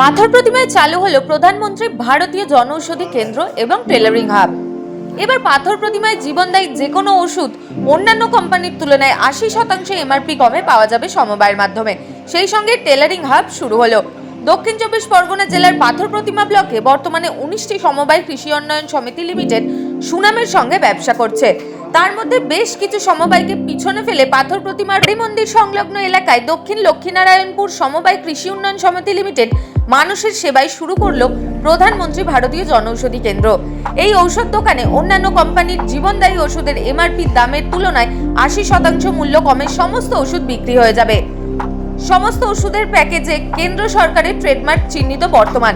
পাথর প্রতিমায় চালু হলো প্রধানমন্ত্রী ভারতীয় জনঔষধি কেন্দ্র এবং টেলারিং হাব। এবার পাথর প্রতিমায় জীবনদায়ী যে কোনো ওষুধ, অন্যান্য কোম্পানির তুলনায় আশি শতাংশ এমআরপি কমে পাওয়া যাবে সমবায়ের মাধ্যমে। সেই সঙ্গে টেলারিং হাব শুরু হলো। দক্ষিণ চব্বিশ পরগনা জেলার পাথর প্রতিমা ব্লকে বর্তমানে উনিশটি সমবায় কৃষি উন্নয়ন সমিতি লিমিটেড সুনামের সঙ্গে ব্যবসা করছে। তার মধ্যে বেশ কিছু সমবায়কে পিছনে ফেলে পাথর প্রতিমার মন্দির সংলগ্ন এলাকায় দক্ষিণ লক্ষ্মীনারায়ণপুর সমবায় কৃষি উন্নয়ন সমিতি লিমিটেড মানুষের সেবায় শুরু করল প্রধানমন্ত্রী ভারতীয় জনঔষধি কেন্দ্র। এই ঔষধ দোকানে অন্যান্য কোম্পানির জীবনদায়ী ওষুধের এমআরপি দামের তুলনায় আশি শতাংশ মূল্য কমে সমস্ত ওষুধ বিক্রি হয়ে যাবে। সমস্ত ওষুধের প্যাকেজে কেন্দ্র সরকারের ট্রেডমার্ক চিহ্নিত বর্তমান।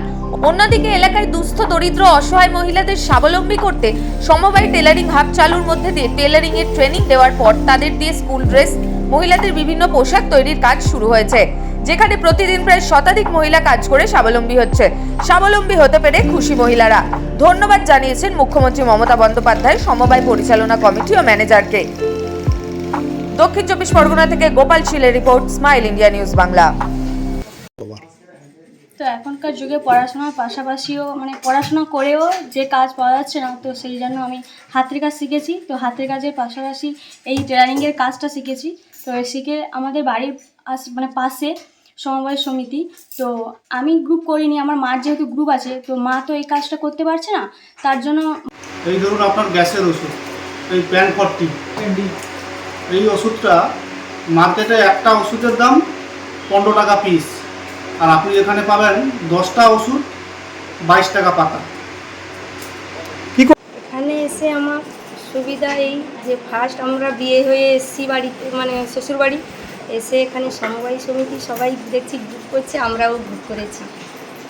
অন্যদিকে এলাকায় দুস্থ, দরিদ্র, অসহায় মহিলাদের স্বাবলম্বী করতে সমবায় টেলারিং হাব চালুর মধ্যে দিয়ে টেলারিং এর ট্রেনিং দেওয়ার পর তাদের দিয়ে স্কুল ড্রেস, মহিলাদের বিভিন্ন পোশাক তৈরির কাজ শুরু হয়েছে। যেখানে প্রতিদিন প্রায় শতাধিক মহিলা কাজ করে স্বাবলম্বী হচ্ছে। স্বাবলম্বী হতে পেরে খুশি মহিলারা। ধন্যবাদ জানিয়েছেন মুখ্যমন্ত্রী মমতা বন্দ্যোপাধ্যায় সমবায় পরিচালনা কমিটি ও ম্যানেজারকে। দক্ষিণ চব্বিশ পরগনা থেকে Gopal শিলের report, smile India news Bangla. তো এখনকার যুগে পড়াশোনার পাশাপাশিও মানে পড়াশোনা করেও যে কাজ পাওয়া যাচ্ছে না, তো সেই জন্য আমি হাতের কাজ শিখেছি। তো হাতের কাজের পাশাপাশি এই টেলারিংয়ের কাজটা শিখেছি। তো শিখে আমাদের বাড়ির আস মানে পাশে সমবায় সমিতি। তো আমি গ্রুপ করিনি আমার মার যেহেতু গ্রুপ আছে তো মা তো এই কাজটা করতে পারছে না তার জন্য এই ধরুন আপনার গ্যাসের ওষুধ এই প্যান ফর্টি এই ওষুধটা মার্কেটে একটা ওষুধের দাম পনেরো টাকা পিস আর আপনি এখানে পাবেন দশটা ওষুধ বাইশ টাকা পাতা। এখানে এসে আমার সুবিধা এই যে ফার্স্ট আমরা বিয়ে হয়ে এসছি বাড়িতে মানে শ্বশুরবাড়ি। এসে এখানে সমবায় সমিতি সবাই দেখছি গ্রুপ করছে, আমরাও গ্রুপ করেছি।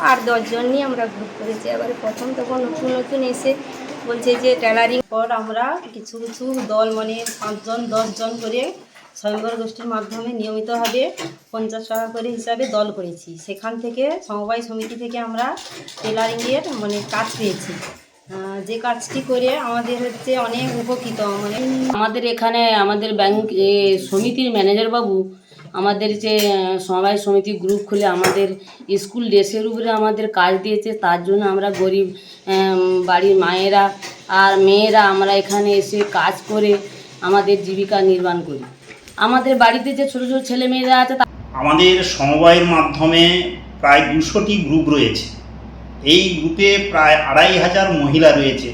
আর দশজন নিয়ে আমরা গ্রুপ করেছি। এবারে প্রথম তখন নতুন নতুন এসে বলছে যে টেলারিং পর আমরা কিছু কিছু দল মানে পাঁচজন, দশজন করে স্বয়ংবর গোষ্ঠীর মাধ্যমে নিয়মিতভাবে পঞ্চাশ টাকা করে হিসাবে দল করেছি। সেখান থেকে সমবায় সমিতি থেকে আমরা টেলারিংয়ের মানে কাজ পেয়েছি। যে কাজটি করে আমাদের হচ্ছে অনেক উপকৃত মানে আমাদের এখানে আমাদের ব্যাংক সমিতির ম্যানেজার বাবু আমাদের যে সমবায় সমিতি গ্রুপ খুলে আমাদের স্কুল ড্রেসের উপরে আমাদের কাজ দিয়েছে। তার জন্য আমরা গরিব বাড়ির মায়েরা আর মেয়েরা আমরা এখানে এসে কাজ করে আমাদের জীবিকা নির্বাণ করি। আমাদের বাড়িতে যে ছোটো ছোটো ছেলে মেয়েরা আছে আমাদের সমবায়ের মাধ্যমে প্রায় দুশোটি গ্রুপ রয়েছে। এই গ্রুপে প্রায় আড়াই হাজার মহিলা রয়েছে।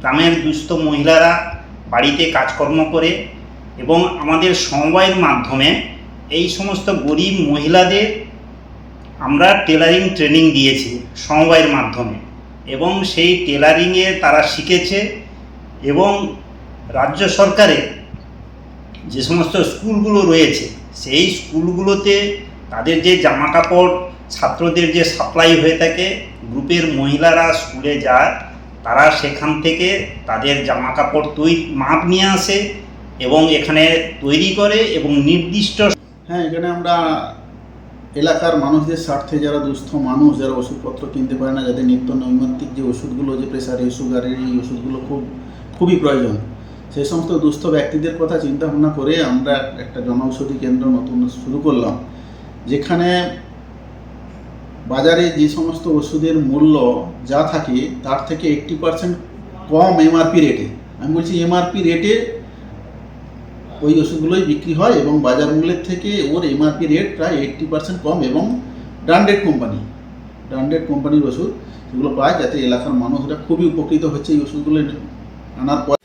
গ্রামের দুস্থ মহিলারা বাড়িতে কাজকর্ম করে এবং আমাদের সমবায়ের মাধ্যমে এই সমস্ত গরিব মহিলাদের আমরা টেলারিং ট্রেনিং দিয়েছি সমবায়ের মাধ্যমে এবং সেই টেলারিংয়ে তারা শিখেছে এবং রাজ্য সরকারের যে সমস্ত স্কুলগুলো রয়েছে, সেই স্কুলগুলোতে তাদের যে জামা কাপড় ছাত্রদের যে সাপ্লাই হয়ে থাকে গ্রুপের মহিলারা স্কুলে যায়, তারা সেখান থেকে তাদের জামা কাপড় তৈরি মাপ নিয়ে আসে এবং এখানে তৈরি করে এবং নির্দিষ্ট হ্যাঁ এখানে আমরা এলাকার মানুষদের স্বার্থে যারা দুস্থ মানুষ, যারা ওষুধপত্র কিনতে পারে না, যাদের নিত্য নৈমিত্তিক যে ওষুধগুলো, যে প্রেশার এই সুগারের এই ওষুধগুলো খুব, খুবই প্রয়োজন। সেই সমস্ত দুস্থ ব্যক্তিদের কথা চিন্তা ভাবনা করে আমরা একটা জনঔষধি কেন্দ্র নতুন শুরু করলাম। যেখানে বাজারে যে সমস্ত ওষুধের মূল্য যা থাকে, তার থেকে এইট্টি পার্সেন্ট কম এমআরপি রেটে আমি বলছি এমআরপি রেটে ওই ওষুধগুলোই বিক্রি হয় এবং বাজার মূল্যের থেকে ওর এমআরপি রেট প্রায় এইট্টি পার্সেন্ট কম এবং ব্র্যান্ডেড কোম্পানি ব্র্যান্ডেড কোম্পানির ওষুধ সেগুলো পায় যাতে এলাকার মানুষরা খুবই উপকৃত হচ্ছে এই ওষুধগুলো আনার পর